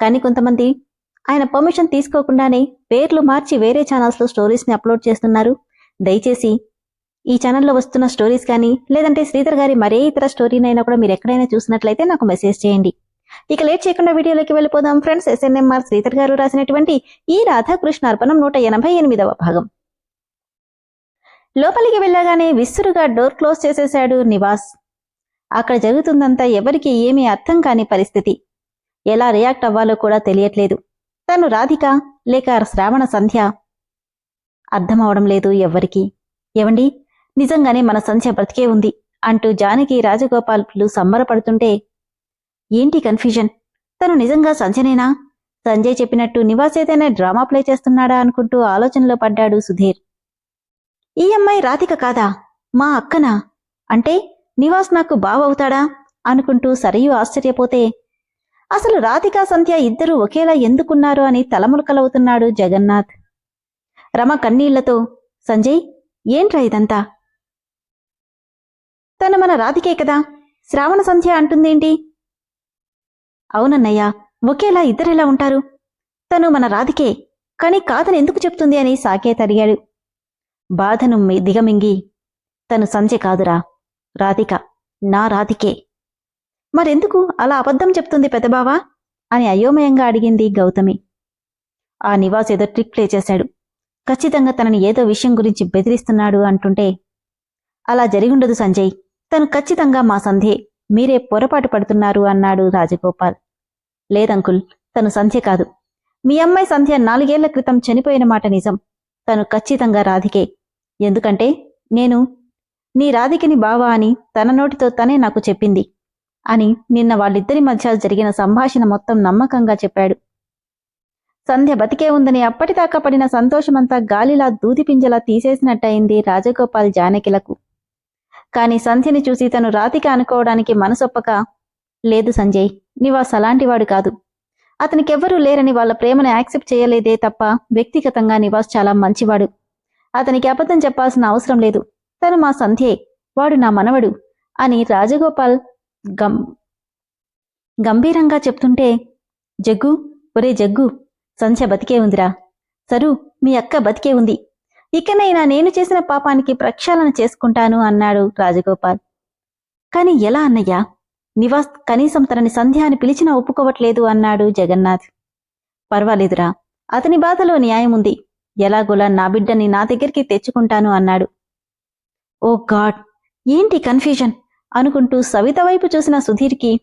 కానీ కొంతమంది ఆయన పర్మిషన్ తీసుకోకుండానే పేర్లు మార్చి వేరే ఛానల్స్లో స్టోరీస్ని అప్లోడ్ చేస్తున్నారు. దయచేసి ఈ ఛానల్లో వస్తున్న స్టోరీస్ కానీ లేదంటే శ్రీధర్ గారి మరే ఇతర స్టోరీనైనా కూడా మీరు ఎక్కడైనా చూసినట్లయితే నాకు మెసేజ్ చేయండి. ఇక లేట్ చేయకుండా వీడియోలోకి వెళ్ళిపోదాం ఫ్రెండ్స్. ఎస్ఎన్ఎంఆర్ శ్రీధర్ గారు రాసినటువంటి ఈ రాధాకృష్ణ అర్పణం నూట ఎనభై ఎనిమిదవ భాగం. లోపలికి వెళ్ళగానే విసురుగా డోర్ క్లోజ్ చేసేశాడు నివాస్. అక్కడ జరుగుతుందంతా ఎవరికి ఏమీ అర్థం కాని పరిస్థితి. ఎలా రియాక్ట్ అవ్వాలో కూడా తెలియట్లేదు. తను రాధిక లేక శ్రావణ సంధ్య అర్థమవడం లేదు ఎవ్వరికి. ఏవండి? నిజంగానే మన సంధ్య బ్రతికే ఉంది అంటూ జానకి రాజగోపాల్లు సంబరపడుతుంటే ఏంటి కన్ఫ్యూజన్ తను నిజంగా సంధ్యనేనా? సంజయ్ చెప్పినట్టు నివాస్ ఏదైనా డ్రామా ప్లే చేస్తున్నాడా అనుకుంటూ ఆలోచనలో పడ్డాడు సుధీర్. ఈ అమ్మాయి రాధిక కాదా? మా అక్కనా? అంటే నివాస్ నాకు బావవుతాడా? అనుకుంటూ సరియు ఆశ్చర్యపోతే అసలు రాధిక సంధ్య ఇద్దరూ ఒకేలా ఎందుకున్నారు అని తలములకలవుతున్నాడు జగన్నాథ్. రమ కన్నీళ్ళతో సంజయ్ ఏంట్రా ఇదంతా? తను మన రాధికే కదా? శ్రావణ సంధ్య అంటుందేంటి? అవునన్నయ్య ఒకేలా ఇద్దరెలా ఉంటారు? తను మన రాధికే కాని కాదని ఎందుకు చెప్తుంది అని సాకేత్ అడిగాడు. బాధను మి- దిగమింగి తను సంధ్య కాదురా రాధిక నా రాధికే. మరెందుకు? అలా అబద్ధం చెప్తుంది పెద్దబావా? అని అయోమయంగా అడిగింది గౌతమి. ఆ నివాస్ ఏదో ట్రిక్ ప్లే చేశాడు. ఖచ్చితంగా తనని ఏదో విషయం గురించి బెదిరిస్తున్నాడు అంటుంటే అలా జరిగుండదు సంజయ్. తను ఖచ్చితంగా మా సంధ్యే. మీరే పొరపాటు పడుతున్నారు అన్నాడు రాజగోపాల్. లేదంకుల్ తను సంధ్య కాదు. మీ అమ్మాయి సంధ్య నాలుగేళ్ళ క్రితం చనిపోయిన మాట నిజం. తను ఖచ్చితంగా రాధికే. ఎందుకంటే నేను నీ రాధికని బావా అని తన నోటితో తనే నాకు చెప్పింది. అని నిన్న వాళ్ళిద్దరి మధ్య జరిగిన సంభాషణ మొత్తం నమ్మకంగా చెప్పాడు. సంధ్య బతికే ఉందని అప్పటిదాకా పడిన సంతోషమంతా గాలిలా దూదిపింజలా తీసేసినట్టయింది రాజగోపాల్ జానకిలకు. కాని సంధ్యని చూసి తను రాతికి అనుకోవడానికి మనసొప్పక లేదు సంజయ్ నివాస్ అలాంటివాడు కాదు. అతనికెవ్వరూ లేరని వాళ్ళ ప్రేమను యాక్సెప్ట్ చేయలేదే తప్ప వ్యక్తిగతంగా నివాస్ చాలా మంచివాడు. అతనికి అబద్ధం చెప్పాల్సిన అవసరం లేదు. తను మా సంధ్యే వాడు నా మనవడు అని రాజగోపాల్ గం గంభీరంగా చెప్తుంటే జగ్గు ఒరే జగ్గు సంధ్య బతికే ఉందిరా. సరు మీ అక్క బతికే ఉంది. ఇకనైనా నేను చేసిన పాపానికి ప్రక్షాళన చేసుకుంటాను అన్నాడు రాజగోపాల్. కాని ఎలా అన్నయ్యా? నివాస్ కనీసం తనని సంధ్య అని పిలిచినా ఒప్పుకోవట్లేదు అన్నాడు జగన్నాథ్. పర్వాలేదురా అతని బాధలో న్యాయం ఉంది. ఎలాగోలా నా బిడ్డని నా దగ్గరికి తెచ్చుకుంటాను అన్నాడు. ఓ గాడ్ ఏంటి కన్ఫ్యూజన్? అనుకుంటూ సవిత వైపు చూసిన సుధీర్కి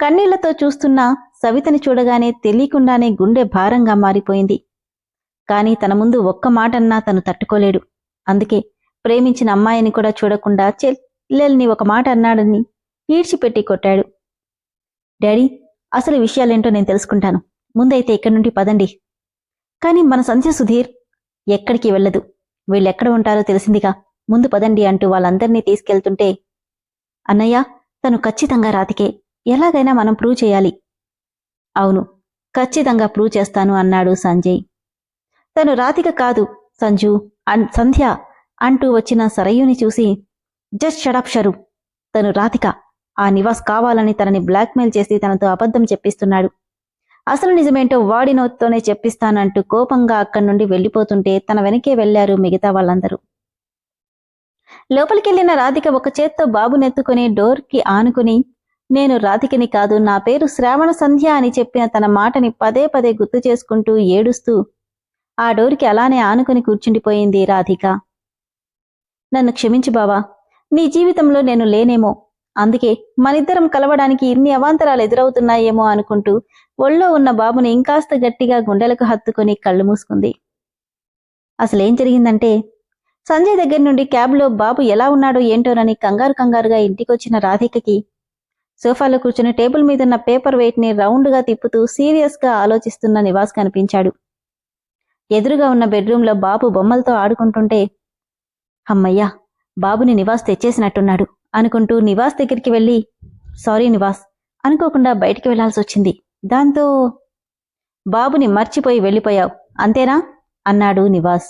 కన్నీళ్ళతో చూస్తున్న సవితని చూడగానే తెలియకుండానే గుండె భారంగా మారిపోయింది. కాని తన ముందు ఒక్క మాటన్నా తను తట్టుకోలేడు. అందుకే ప్రేమించిన అమ్మాయిని కూడా చూడకుండా చెల్లెల్ని ఒక మాట అన్నాడని ఈడ్చిపెట్టి కొట్టాడు. డాడీ అసలు విషయాలేంటో నేను తెలుసుకుంటాను. ముందైతే ఇక్కడి నుండి పదండి. కాని మన సంధ్య సుధీర్ ఎక్కడికి వెళ్ళదు. వీళ్ళెక్కడ ఉంటారో తెలిసిందిగా. ముందు పదండి అంటూ వాళ్ళందరినీ తీసుకెళ్తుంటే అన్నయ్య తను ఖచ్చితంగా రాతికే. ఎలాగైనా మనం ప్రూవ్ చేయాలి. అవును ఖచ్చితంగా ప్రూవ్ చేస్తాను అన్నాడు సంజయ్. తను రాతిక కాదు సంజు అన్ సంధ్య అంటూ వచ్చిన సరయుని చూసి జస్ట్ షడప్ షరు. తను రాతిక. ఆ నివాస్ కావాలని తనని బ్లాక్మెయిల్ చేసి తనతో అబద్ధం చెప్పిస్తున్నాడు. అసలు నిజమేంటో వాడి నోటితోనే చెప్పిస్తానంటూ కోపంగా అక్కడి నుండి వెళ్ళిపోతుంటే తన వెనకే వెళ్ళారు మిగతా వాళ్ళందరూ. లోపలికెళ్ళిన రాధిక ఒక చేత్తో బాబునెత్తుకుని డోర్కి ఆనుకుని నేను రాధికని కాదు నా పేరు శ్రావణ సంధ్య అని చెప్పిన తన మాటని పదే పదే గుర్తు చేసుకుంటూ ఏడుస్తూ ఆ డోర్కి అలానే ఆనుకుని కూర్చుండిపోయింది రాధిక. నన్ను క్షమించు బావా నీ జీవితంలో నేను లేనేమో అందుకే మనిద్దరం కలవడానికి ఇన్ని అవాంతరాలు ఎదురవుతున్నాయేమో అనుకుంటూ ఒళ్ళో ఉన్న బాబుని ఇంకాస్త గట్టిగా గుండెలకు హత్తుకొని కళ్ళు మూసుకుంది. అసలేం జరిగిందంటే సంజయ్ దగ్గర నుండి క్యాబ్లో బాబు ఎలా ఉన్నాడో ఏంటోనని కంగారు కంగారుగా ఇంటికొచ్చిన రాధికకి. సోఫాలో కూర్చుని టేబుల్ మీదున్న పేపర్ వెయిట్ని రౌండ్గా తిప్పుతూ సీరియస్గా ఆలోచిస్తున్న నివాస్ కనిపించాడు. ఎదురుగా ఉన్న బెడ్రూంలో బాబు బొమ్మలతో ఆడుకుంటుంటే అమ్మయ్యా బాబుని నివాస్ తెచ్చేసినట్టున్నాడు అనుకుంటూ నివాస్ దగ్గరికి వెళ్ళి సారీ నివాస్ అనుకోకుండా బయటికి వెళ్ళాల్సి వచ్చింది. దాంతో బాబుని మర్చిపోయి వెళ్ళిపోయావు అంతేనా? అన్నాడు నివాస్.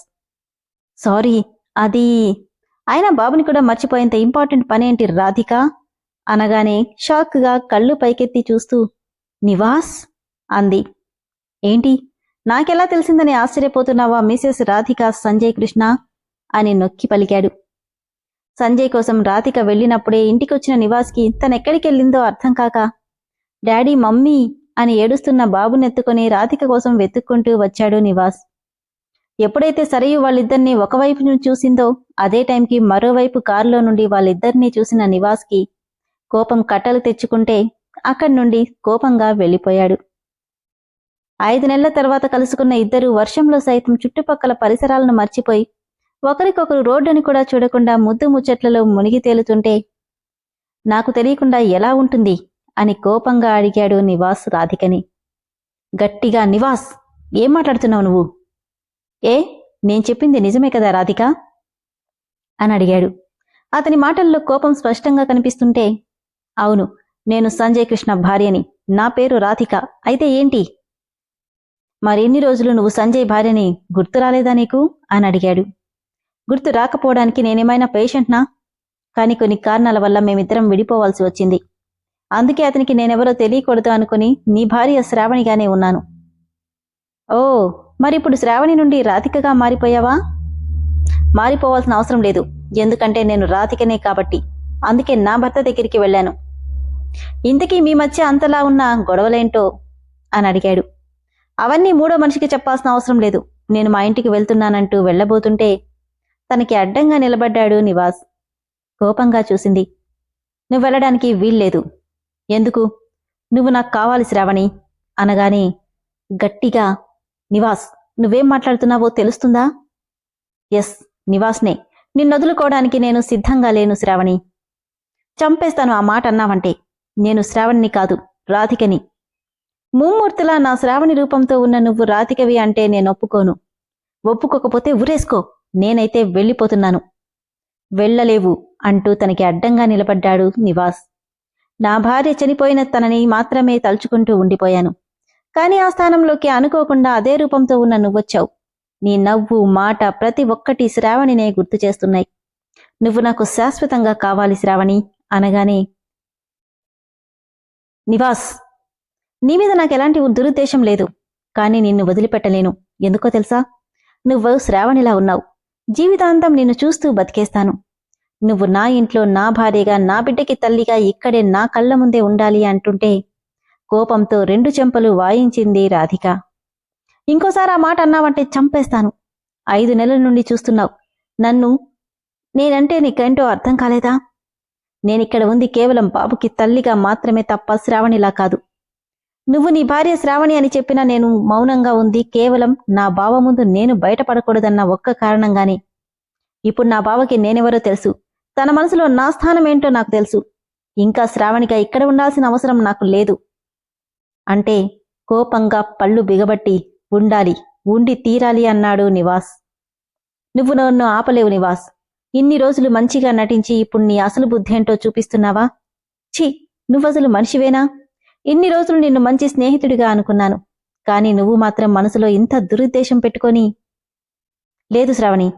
సారీ అది. అయినా బాబుని కూడా మర్చిపోయేంత ఇంపార్టెంట్ పనేంటి రాధిక? అనగానే షాక్గా కళ్ళు పైకెత్తి చూస్తూ నివాస్? అంది. ఏంటి? నాకెలా తెలిసిందని ఆశ్చర్యపోతున్నావా మిసెస్ రాధిక సంజయ్ కృష్ణ? అని నొక్కి పలికాడు. సంజయ్ కోసం రాధిక వెళ్ళినప్పుడే ఇంటికొచ్చిన నివాస్కి తనెక్కడికెళ్ళిందో అర్థం కాక డాడీ మమ్మీ అని ఏడుస్తున్న బాబునెత్తుకుని రాధిక కోసం వెతుక్కుంటూ వచ్చాడు నివాస్. ఎప్పుడైతే సరయు వాళ్ళిద్దరినీ ఒకవైపు నుంచి చూసిందో అదే టైంకి మరోవైపు కారులో నుండి వాళ్ళిద్దరినీ చూసిన నివాస్కి కోపం కట్టలు తెచ్చుకుంటే అక్కడి నుండి కోపంగా వెళ్ళిపోయాడు. ఐదు నెలల తర్వాత కలుసుకున్న ఇద్దరు వర్షంలో సైతం చుట్టుపక్కల పరిసరాలను మర్చిపోయి ఒకరికొకరు రోడ్డుని కూడా చూడకుండా ముద్దు ముచ్చట్లలో మునిగి తేలుతుంటే నాకు తెలియకుండా ఎలా ఉంటుంది? అని కోపంగా అడిగాడు నివాస్ రాధికని. గట్టిగా నివాస్ ఏం మాట్లాడుతున్నావు నువ్వు? ఏ నేను చెప్పింది నిజమే కదా రాధిక? అని అడిగాడు. అతని మాటల్లో కోపం స్పష్టంగా కనిపిస్తుంటే అవును నేను సంజయ్ కృష్ణ భార్యని. నా పేరు రాధిక. అయితే ఏంటి? మరిన్ని రోజులు నువ్వు సంజయ్ భార్యని గుర్తు రాలేదా నీకు? అని అడిగాడు. గుర్తు రాకపోవడానికి నేనేమైనా పేషెంట్నా? కానీ కొన్ని కారణాల వల్ల మేమిద్దరం విడిపోవాల్సి వచ్చింది. అందుకే అతనికి నేనెవరో తెలియకూడదు అనుకుని నీ భార్య శ్రావణిగానే ఉన్నాను. ఓ మరిప్పుడు శ్రావణి నుండి రాధికగా మారిపోయావా? మారిపోవాల్సిన అవసరం లేదు. ఎందుకంటే నేను రాధికనే కాబట్టి. అందుకే నా భర్త దగ్గరికి వెళ్ళాను. ఇంతకీ మీ మధ్య అంతలా ఉన్న గొడవలేంటో? అని అడిగాడు. అవన్నీ మూడో మనిషికి చెప్పాల్సిన అవసరం లేదు. నేను మా ఇంటికి వెళ్తున్నానంటూ వెళ్ళబోతుంటే తనకి అడ్డంగా నిలబడ్డాడు నివాస్. కోపంగా చూసింది. నువ్వు వెళ్ళడానికి వీల్లేదు. ఎందుకు? నువ్వు నాకు కావాలి శ్రావణి. అనగానే గట్టిగా నివాస్ నువ్వేం మాట్లాడుతున్నావో తెలుస్తుందా? ఎస్ నివాస్నే. నిన్నొదులుకోవడానికి నేను సిద్ధంగా లేను శ్రావణి. చంపేస్తాను ఆ మాట అన్నావంటే. నేను శ్రావణిని కాదు రాధికని. ముమ్మూర్తిలా నా శ్రావణి రూపంతో ఉన్న నువ్వు రాధికవి అంటే నేను ఒప్పుకోను. ఒప్పుకోకపోతే ఉరేసుకో. నేనైతే వెళ్ళిపోతున్నాను. వెళ్ళలేవు అంటూ తనకి అడ్డంగా నిలబడ్డాడు నివాస్. నా భార్య చనిపోయిన తనని మాత్రమే తలుచుకుంటూ ఉండిపోయాను. కాని ఆ స్థానంలోకి అనుకోకుండా అదే రూపంతో ఉన్న నువ్వొచ్చావు. నీ నవ్వు మాట ప్రతి ఒక్కటి శ్రావణినే గుర్తు చేస్తున్నాయి. నువ్వు నాకు శాశ్వతంగా కావాలి శ్రావణి అనగానే నివాస్! నీ మీద నాకు ఎలాంటి దురుద్దేశం లేదు కానీ నిన్ను వదిలిపెట్టలేను. ఎందుకో తెలుసా? నువ్వు శ్రావణిలా ఉన్నావు. జీవితాంతం నిన్ను చూస్తూ బతికేస్తాను. నువ్వు నా ఇంట్లో నా భార్యగా నా బిడ్డకి తల్లిగా ఇక్కడే నా కళ్ళ ముందే ఉండాలి అంటుంటే కోపంతో రెండు చెంపలు వాయించింది రాధిక. ఇంకోసారి ఆ మాట అన్నావంటే చంపేస్తాను. ఐదు నెలల నుండి చూస్తున్నావు. నన్ను నేనంటే నీకేంటో అర్థం కాలేదా? నేనిక్కడ ఉంది కేవలం బాబుకి తల్లిగా మాత్రమే తప్ప శ్రావణిలా కాదు. నువ్వు నీ భార్య శ్రావణి అని చెప్పినా నేను మౌనంగా ఉంది. కేవలం నా బావ ముందు నేను బయటపడకూడదన్న ఒక్క కారణంగానే. ఇప్పుడు నా బావకి నేనెవరో తెలుసు. తన మనసులో నా స్థానం ఏంటో నాకు తెలుసు. ఇంకా శ్రావణిగా ఇక్కడ ఉండాల్సిన అవసరం నాకు లేదు. అంటే కోపంగా పళ్ళు బిగబట్టి ఉండాలి ఉండి తీరాలి అన్నాడు నివాస్. నువ్వు నన్ను ఆపలేవు నివాస్. ఇన్ని రోజులు మంచిగా నటించి ఇప్పుడు నీ అసలు బుద్ధేంటో చూపిస్తున్నావా? ఛీ నువ్వసలు మనిషివేనా? ఇన్ని రోజులు నిన్ను మంచి స్నేహితుడిగా అనుకున్నాను. కానీ నువ్వు మాత్రం మనసులో ఇంత దురుద్దేశం పెట్టుకొని లేదు శ్రావణి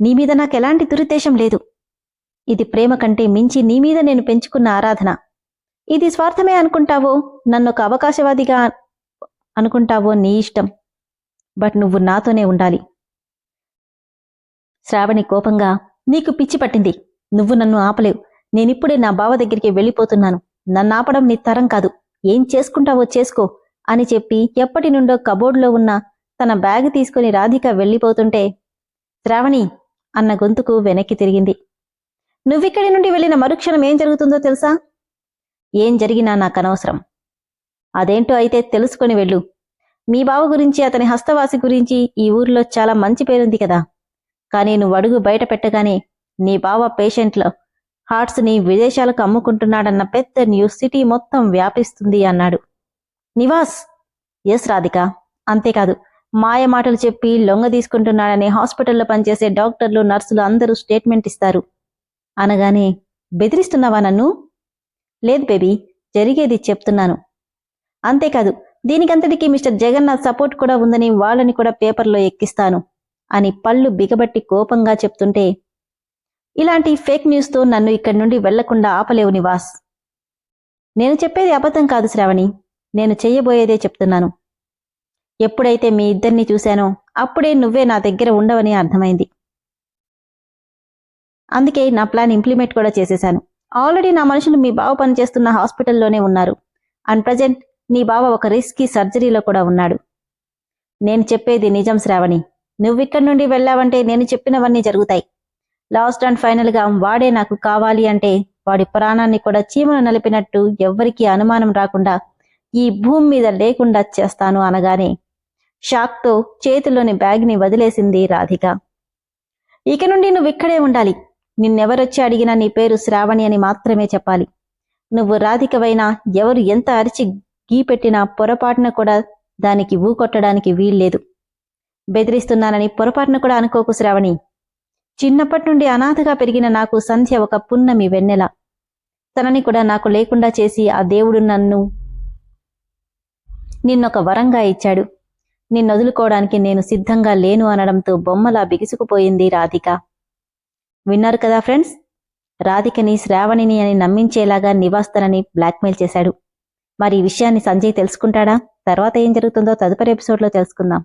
నీ మీద నాకెలాంటి దురుద్దేశం లేదు. ఇది ప్రేమ కంటే మించి నీ మీద నేను పెంచుకున్న ఆరాధన. ఇది స్వార్థమే అనుకుంటావో? నన్ను ఒక అవకాశవాదిగా అనుకుంటావో నీ ఇష్టం. బట్ నువ్వు నాతోనే ఉండాలి. శ్రావణి కోపంగా నీకు పిచ్చి పట్టింది. నువ్వు నన్ను ఆపలేవు. నేనిప్పుడే నా బావ దగ్గరికి వెళ్ళిపోతున్నాను. నన్ను ఆపడం నీ తరం కాదు. ఏం చేసుకుంటావో చేసుకో అని చెప్పి ఎప్పటి నుండో కబోర్డ్లో ఉన్న తన బ్యాగ్ తీసుకుని రాధిక వెళ్ళిపోతుంటే శ్రావణి అన్న గొంతుకు వెనక్కి తిరిగింది. నువ్విక్కడి నుండి వెళ్ళిన మరుక్షణం ఏం జరుగుతుందో తెలుసా? ఏం జరిగినా నాకు అనవసరం అదేంటో అయితే తెలుసుకొని వెళ్ళు. మీ బావ గురించి అతని హస్తవాసి గురించి ఈ ఊర్లో చాలా మంచి పేరుంది కదా. కానీ నువ్వు అడుగు బయట పెట్టగానే నీ బావ పేషెంట్లో హార్ట్స్ని విదేశాలకు అమ్ముకుంటున్నాడన్న పెద్ద న్యూస్ సిటీ మొత్తం వ్యాపిస్తుంది అన్నాడు. నివాస్! ఎస్ రాధిక. అంతేకాదు మాయ మాటలు చెప్పి లొంగ తీసుకుంటున్నాడని హాస్పిటల్లో పనిచేసే డాక్టర్లు నర్సులు అందరూ స్టేట్మెంట్ ఇస్తారు. అనగానే బెదిరిస్తున్నావా నన్ను? లేదు బేబీ జరిగేది చెప్తున్నాను. అంతేకాదు దీనికంతటికీ మిస్టర్ జగన్నాథ్ సపోర్ట్ కూడా ఉందని వాళ్ళని కూడా పేపర్లో ఎక్కిస్తాను అని పళ్ళు బిగబట్టి కోపంగా చెప్తుంటే ఇలాంటి ఫేక్ న్యూస్తో నన్ను ఇక్కడి నుండి వెళ్ళకుండా ఆపలేవు నివాస్. నేను చెప్పేది అబద్ధం కాదు శ్రావణి నేను చెయ్యబోయేదే చెప్తున్నాను. ఎప్పుడైతే మీ ఇద్దరిని చూశానో అప్పుడే నువ్వే నా దగ్గర ఉండవని అర్థమైంది. అందుకే నా ప్లాన్ ఇంప్లిమెంట్ కూడా చేసేశాను. ఆల్రెడీ నా మనుషులు మీ బావ పనిచేస్తున్న హాస్పిటల్లోనే ఉన్నారు. అండ్ ప్రజెంట్ నీ బావ ఒక రిస్కీ సర్జరీలో కూడా ఉన్నాడు. నేను చెప్పేది నిజం శ్రావణి. నువ్విక్కడి నుండి వెళ్ళావంటే నేను చెప్పినవన్నీ జరుగుతాయి. లాస్ట్ అండ్ ఫైనల్గా వాడే నాకు కావాలి అంటే వాడి ప్రాణాన్ని కూడా చీమను నలిపినట్టు ఎవ్వరికీ అనుమానం రాకుండా ఈ భూమి మీద లేకుండా చేస్తాను అనగానే షాక్తో చేతిలోని బ్యాగ్ని వదిలేసింది రాధిక. ఇక నుండి నువ్వు ఇక్కడే ఉండాలి. నిన్నెవరొచ్చి అడిగినా నీ పేరు శ్రావణి అని మాత్రమే చెప్పాలి. నువ్వు రాధికవైనా ఎవరు ఎంత అరిచి గీ పెట్టినా పొరపాటున కూడా దానికి ఊకొట్టడానికి వీల్లేదు. బెదిరిస్తున్నానని పొరపాటున కూడా అనుకోకు శ్రావణి. చిన్నప్పటి నుండి అనాథగా పెరిగిన నాకు సంధ్య ఒక పున్నమి వెన్నెల. తనని కూడా నాకు లేకుండా చేసి ఆ దేవుడు నన్ను నిన్నొక వరంగా ఇచ్చాడు. నిన్నొదులుకోవడానికి నేను సిద్ధంగా లేను అనడంతో బొమ్మలా బిగుసుకుపోయింది రాధిక. విన్నారు కదా ఫ్రెండ్స్? రాధికని శ్రావణిని అని నమ్మించేలాగా నివాస్తనని బ్లాక్మెయిల్ చేశాడు. మరి ఈ విషయాన్ని సంజయ్ తెలుసుకుంటాడా? తర్వాత ఏం జరుగుతుందో తదుపరి ఎపిసోడ్లో తెలుసుకుందాం.